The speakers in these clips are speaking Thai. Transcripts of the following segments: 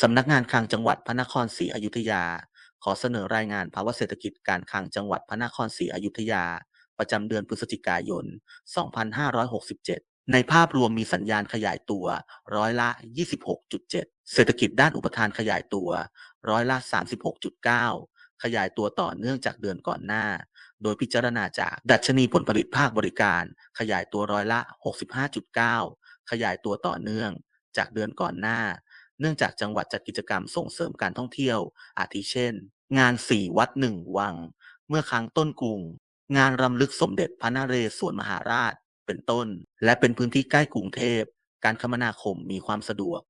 สำนักงานคลังจังหวัดพระนครศรีอยุธยา ขอเสนอรายงานภาวะเศรษฐกิจการคลังจังหวัดพระนครศรีอยุธยา ประจำเดือนพฤศจิกายน 2567 ในภาพรวมมีสัญญาณขยายตัวร้อยละ 26.7 เศรษฐกิจด้านอุปทานขยายตัวร้อยละ 36.9 ขยายตัวต่อเนื่องจากเดือนก่อนหน้า โดยพิจารณาจากดัชนีผลผลิตภาคบริการ ขยายตัวร้อยละ 65.9 ขยายตัวต่อเนื่องจากเดือนก่อนหน้า เนื่องจากจังหวัดจัดกิจกรรมส่งเสริมการท่องเที่ยว อาทิเช่น งานสี่วัดหนึ่งวัง เมื่อครั้งต้นกรุง งานรำลึกสมเด็จพระนเรศวรมหาราช เป็นต้น และเป็นพื้นที่ใกล้กรุงเทพ การคมนาคมมีความสะดวก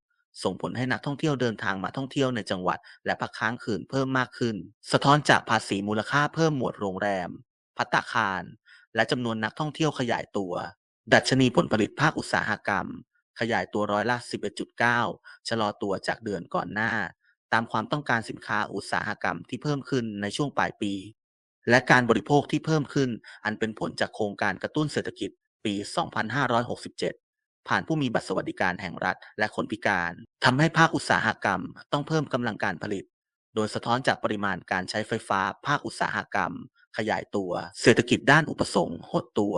ส่งผลให้นักท่องเที่ยวเดินทางมาท่องเที่ยวในจังหวัด และพักค้างคืนเพิ่มมากขึ้น สะท้อนจากภาษีมูลค่าเพิ่มหมวดโรงแรม พัตตาคาร และจำนวนนักท่องเที่ยวขยายตัว ดัชนีผลผลิตภาคอุตสาหกรรม ขยายตัวร้อยละ 11.9 ชะลอตัวจากเดือนก่อนหน้า ตามความต้องการสินค้าอุตสาหกรรมที่เพิ่มขึ้นในช่วงปลายปี และการบริโภคที่เพิ่มขึ้น อันเป็นผลจากโครงการกระตุ้นเศรษฐกิจปี 2567 ผ่านผู้มีบัตรสวัสดิการแห่งรัฐและคนพิการทำให้ภาคอุตสาหกรรมต้องเพิ่มกำลังการผลิต โดยสะท้อนจากปริมาณการใช้ไฟฟ้า ภาคอุตสาหกรรม ขยายตัว เศรษฐกิจด้านอุปสงค์หดตัว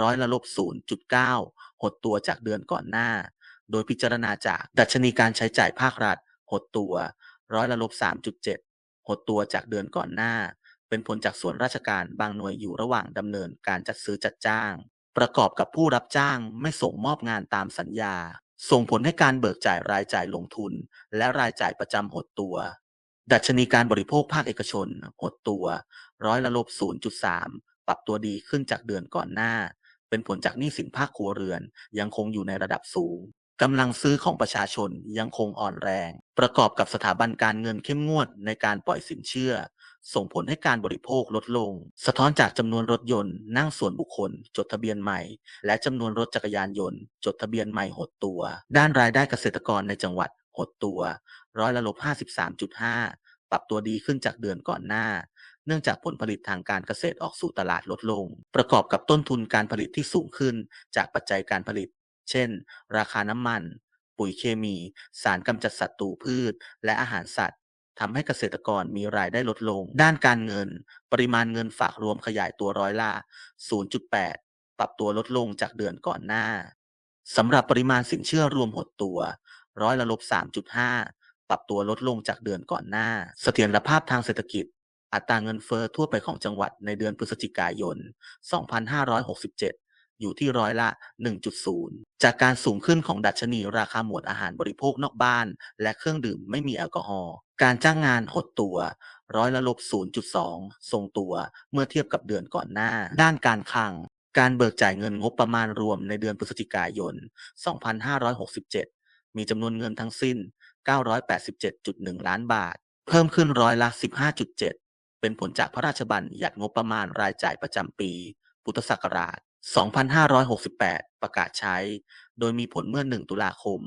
ร้อยละลบ0.9 หดตัวจากเดือนก่อนหน้า โดยพิจารณาจากดัชนีการใช้จ่ายภาครัฐ หดตัวร้อยละลบ 3.7 หดตัวจากเดือนก่อนหน้า เป็นผลจากส่วนราชการบางหน่วยอยู่ระหว่างดำเนินการจัดซื้อจัดจ้าง ประกอบกับผู้รับจ้างไม่ส่งมอบงานตามสัญญา ส่งผลให้การเบิกจ่ายรายจ่ายลงทุน และรายจ่ายประจำหดตัว ดัชนีการบริโภคภาคเอกชน หดตัวร้อยละลบ 0.3 ปรับตัวดีขึ้นจากเดือนก่อนหน้า เป็นผลจากหนี้สินภาคครัวเรือน ยังคงอยู่ในระดับสูงกำลังซื้อของประชาชนยังคงอ่อนแรง ประกอบกับสถาบันการเงินเข้มงวดในการปล่อยสินเชื่อ ส่งผลให้การบริโภคลดลง สะท้อนจากจำนวนรถยนต์นั่งส่วนบุคคล จดทะเบียนใหม่ และจำนวนรถจักรยานยนต์ จดทะเบียนใหม่หดตัว ด้านรายได้เกษตรกรในจังหวัดหดตัว ร้อยละลบ 53.5 ปรับตัวดีขึ้นจากเดือนก่อนหน้า เนื่องจากผลผลิตทางการเกษตรออกสู่ตลาดลดลง ประกอบกับต้นทุนการผลิตที่สูงขึ้นจากปัจจัยการผลิต เช่น ราคาน้ำมัน ปุ๋ยเคมี สารกำจัดศัตรูพืช และอาหารสัตว์ทำให้เกษตรกรมีรายได้ลดลง ด้านการเงิน ปริมาณเงินฝากรวมขยายตัวร้อยละ 0.8 ปรับตัวลดลงจากเดือนก่อนหน้าสำหรับปริมาณสินเชื่อรวมหดตัว ร้อยละลบ 3.5 ปรับตัวลดลงจากเดือนก่อนหน้า เสถียรภาพทางเศรษฐกิจ อัตราเงินเฟอ้อทั่วไปของจังหวัดในเดือนพฤศจิกายน 2567 อยู่ที่ร้อยละ 1.0 จากการสูงขึ้นของดัชนีราคาหมวดอาหารบริโภคนอกบ้าน และเครื่องดื่มไม่มีแอลกอฮอล์ การจ้างงานหดตัวร้อยละลบ 0.2 ทรงตัวเมื่อเทียบกับเดือนก่อนหน้า ด้านการคลัง การเบิกจ่ายเงินงบประมาณรวมในเดือนพฤศจิกายน 2567 มีจำนวนเงินทั้งสิ้น 987.1 ล้านบาท เพิ่มขึ้นร้อยละ 15.7 เป็นผลจากพระราชบัญญัติงบประมาณรายจ่ายประจำปี พุทธศักราช 2568 ประกาศใช้ โดยมีผลเมื่อ 1 ตุลาคม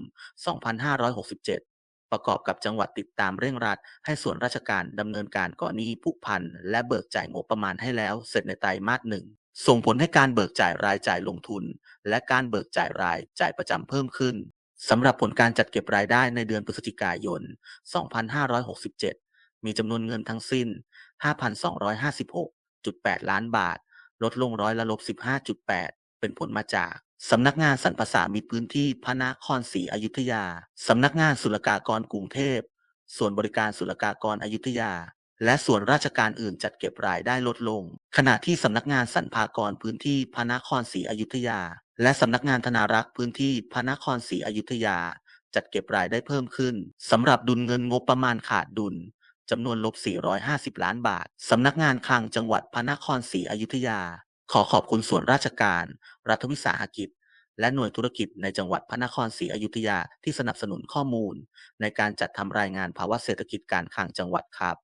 2567 ประกอบกับจังหวัดติดตามเร่งรัด ให้ส่วนราชการดำเนินการก่อนี้ผูกพัน และเบิกจ่ายงบประมาณให้แล้วเสร็จในไตรมาสหนึ่งส่งผลให้การเบิกจ่ายรายจ่ายลงทุน และการเบิกจ่ายรายจ่ายประจำเพิ่มขึ้นสำหรับผลการจัดเก็บรายได้ในเดือนพฤศจิกายน 2567 มีจำนวนเงินทั้งสิ้น 5,256.8 ล้านบาท ลดลงร้อยละลบ 15.8 เป็นผลมาจากสำนักงานสรรพสามิตพื้นที่พระนครศรีอยุธยา สำนักงานศุลกากรกรุงเทพ ส่วนบริการศุลกากรอยุธยา และส่วนราชการอื่นจัดเก็บรายได้ลดลง ขณะที่สำนักงานสรรพากรพื้นที่พระนครศรีอยุธยา และสำนักงานธนารักษ์พื้นที่พระนครศรีอยุธยา จัดเก็บรายได้เพิ่มขึ้นสำหรับดุลเงินงบประมาณขาดดุล จำนวนลบ 450 ล้านบาท สำนักงานคลังจังหวัดพระนครศรีอยุธยา ขอขอบคุณส่วนราชการ รัฐวิสาหกิจ และหน่วยธุรกิจในจังหวัดพระนครศรีอยุธยาที่สนับสนุนข้อมูล ในการจัดทำรายงานภาวะเศรษฐกิจการคลังจังหวัดครับ